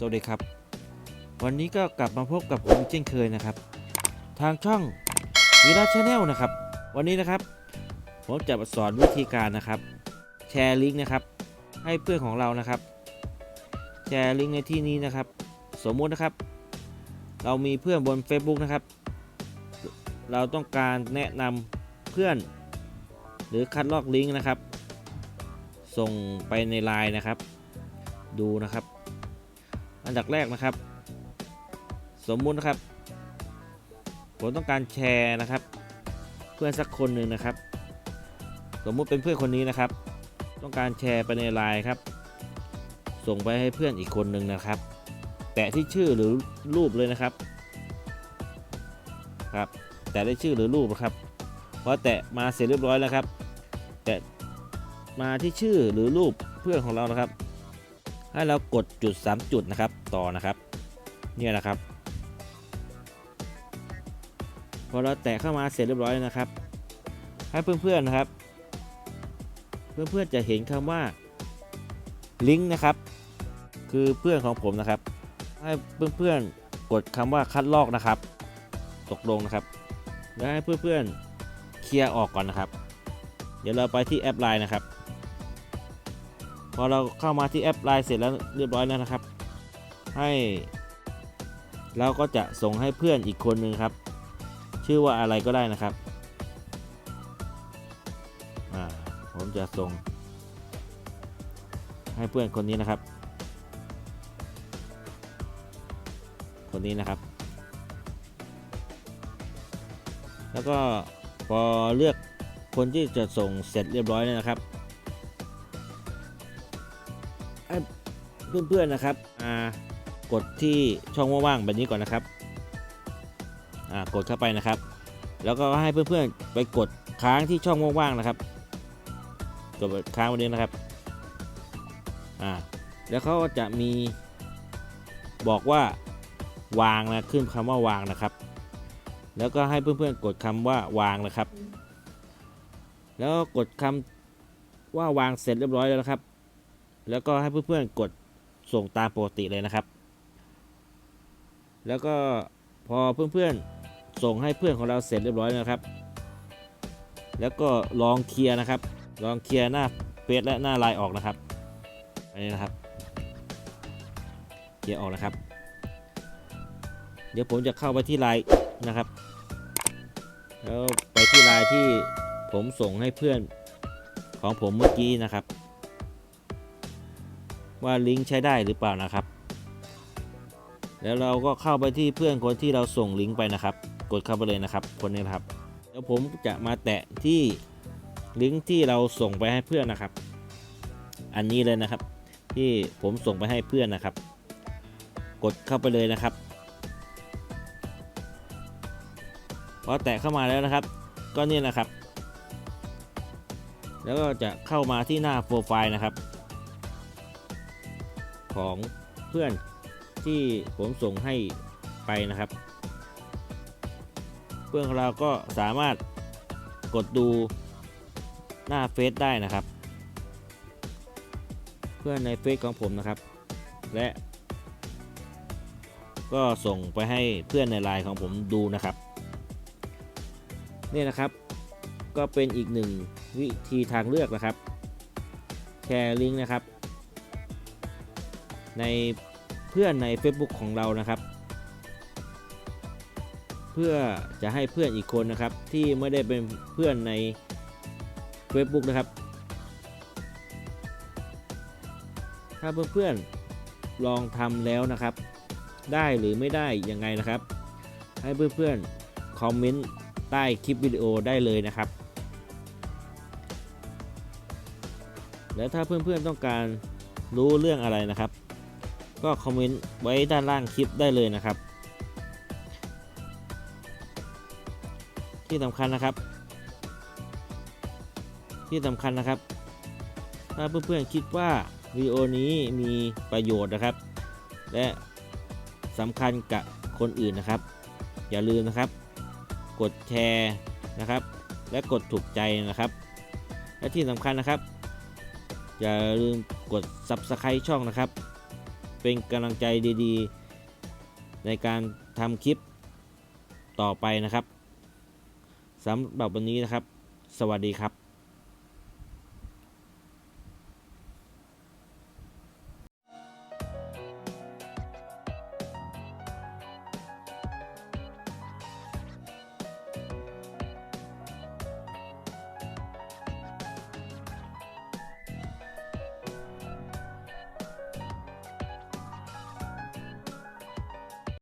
สวัสดีครับ วันนี้ก็กลับมาพบกับผมเช่นเคยนะครับ ทางช่องวีระชาแนลนะครับ วันนี้นะครับ ผมจะมาสอนวิธีการนะครับ แชร์ลิงก์นะครับ ให้เพื่อนของเรานะครับ แชร์ลิงก์ในที่นี้นะครับ สมมุตินะครับ เรามีเพื่อนบน Facebook นะครับ เราต้องการแนะนำเพื่อน หรือคัดลอกลิงก์นะครับ ส่งไปในไลน์นะครับ ดูนะครับ อันดับแรกนะครับ สมมุตินะครับ ผมต้องการแชร์นะครับ เพื่อนสักคนหนึ่งนะครับ สมมุติเป็นเพื่อนคนนี้นะครับ ต้องการแชร์ไปในไลน์ครับ ส่งไปให้เพื่อนอีกคนหนึ่งนะครับ แตะที่ชื่อหรือรูปเลยนะครับครับแตะได้ชื่อหรือรูปนะครับพอแตะมาเสร็จเรียบร้อยแล้วครับ แตะมาที่ชื่อหรือรูปเพื่อนของเรานะครับ ให้เรากดจุด 3 จุดนะครับต่อนะครับเนี่ยนะครับ พอเราแตะเข้ามาเสร็จเรียบร้อยนะครับ ให้เพื่อนๆนะครับ เพื่อนๆจะเห็นคำว่าลิงก์นะครับ คือเพื่อนของผมนะครับ ให้เพื่อนๆกดคำว่าคัดลอกนะครับ ตกลงนะครับแล้วให้เพื่อนๆเคลียร์ออกก่อนนะครับ เดี๋ยวเราไปที่แอปไลน์นะครับ พอเราเข้ามาที่แอปไลน์เสร็จแล้วเรียบร้อยแล้วนะครับ ให้เราก็จะส่งให้เพื่อนอีกคนหนึ่งครับ ชื่อว่าอะไรก็ได้นะครับผมจะส่ง ให้เพื่อนคนนี้นะครับ คนนี้นะครับ แล้วก็พอเลือกคนที่จะส่งเสร็จเรียบร้อยแล้วนะครับ เพื่อนๆนะครับอ่ากดที่ช่องว่างๆแบบนี้ก่อนนะครับอ่ากดเข้าไปนะครับ แล้วก็ให้เพื่อนๆไปกดค้างที่ช่องว่างๆนะครับ กดค้างไวันนี้นะครับอ่าแล้วเขาจะมีบอกว่าวางนะขึ้นคำว่าวางนะครับ แล้วก็ให้เพื่อนๆกดคำว่าวางนะครับ แล้วกดคำว่าวางเสร็จเรียบร้อยแล้วนะครับ แล้วก็ให้เพื่อนๆกด ส่งตามปกติเลยนะครับ แล้วก็พอเพื่อนๆส่งให้เพื่อนของเราเสร็จเรียบร้อยแล้วนะครับ แล้วก็ลองเคลียร์นะครับ ลองเคลียร์หน้าเฟซและหน้าไลน์ออกนะครับ อันนี้นะครับ เคลียร์ออกนะครับ เดี๋ยวผมจะเข้าไปที่ไลน์นะครับ แล้วไปที่ไลน์ที่ผมส่งให้เพื่อนของผมเมื่อกี้นะครับ ว่าลิงก์ใช้ได้หรือเปล่านะครับ แล้วเราก็เข้าไปที่เพื่อนคนที่เราส่งลิงก์ไปนะครับ กดเข้าไปเลยนะครับ คนนี้นครับ แล้วผมจะมาแตะที่ลิงก์ที่เราส่งไปให้เพื่อนนะครับ อันนี้เลยนะครับ ที่ผมส่งไปให้เพื่อนนะครับ กดเข้าไปเลยนะครับพอแตะเข้ามาแล้วนะครับ ก็นี่นะครับ แล้วก็จะเข้ามาที่หน้าโปรไฟล์นะครับ ของเพื่อนที่ผมส่งให้ไปนะครับ เพื่อนของเราก็สามารถกดดูหน้าเฟซได้นะครับ เพื่อนในเฟซของผมนะครับ และ ก็ส่งไปให้เพื่อนในไลน์ของผมดูนะครับนี่นะครับ ก็เป็นอีกหนึ่งวิธีทางเลือกนะครับ แชร์ลิงก์นะครับ ในเพื่อนใน Facebook ของเรานะครับ เพื่อจะให้เพื่อนอีกคนนะครับ ที่ไม่ได้เป็นเพื่อนใน Facebook นะครับ ถ้าเพื่อนๆลองทำแล้วนะครับ ได้หรือไม่ได้ยังไงนะครับ ให้เพื่อนๆคอมเมนต์ใต้คลิปวิดีโอได้เลยนะครับ แล้วถ้าเพื่อนๆต้องการรู้เรื่องอะไรนะครับ ก็คอมเมนต์ไว้ด้านล่างคลิปได้เลยนะครับ ที่สำคัญนะครับ ที่สำคัญนะครับ ถ้าเพื่อนๆคิดว่าวิดีโอนี้มีประโยชน์นะครับ และสำคัญกับคนอื่นนะครับ อย่าลืมนะครับ กดแชร์นะครับ และกดถูกใจนะครับ และที่สำคัญนะครับ อย่าลืมกด Subscribe ช่องนะครับ เป็นกำลังใจดีๆ ในการทำคลิปต่อไปนะครับสำหรับวันนี้นะครับ สวัสดีครับ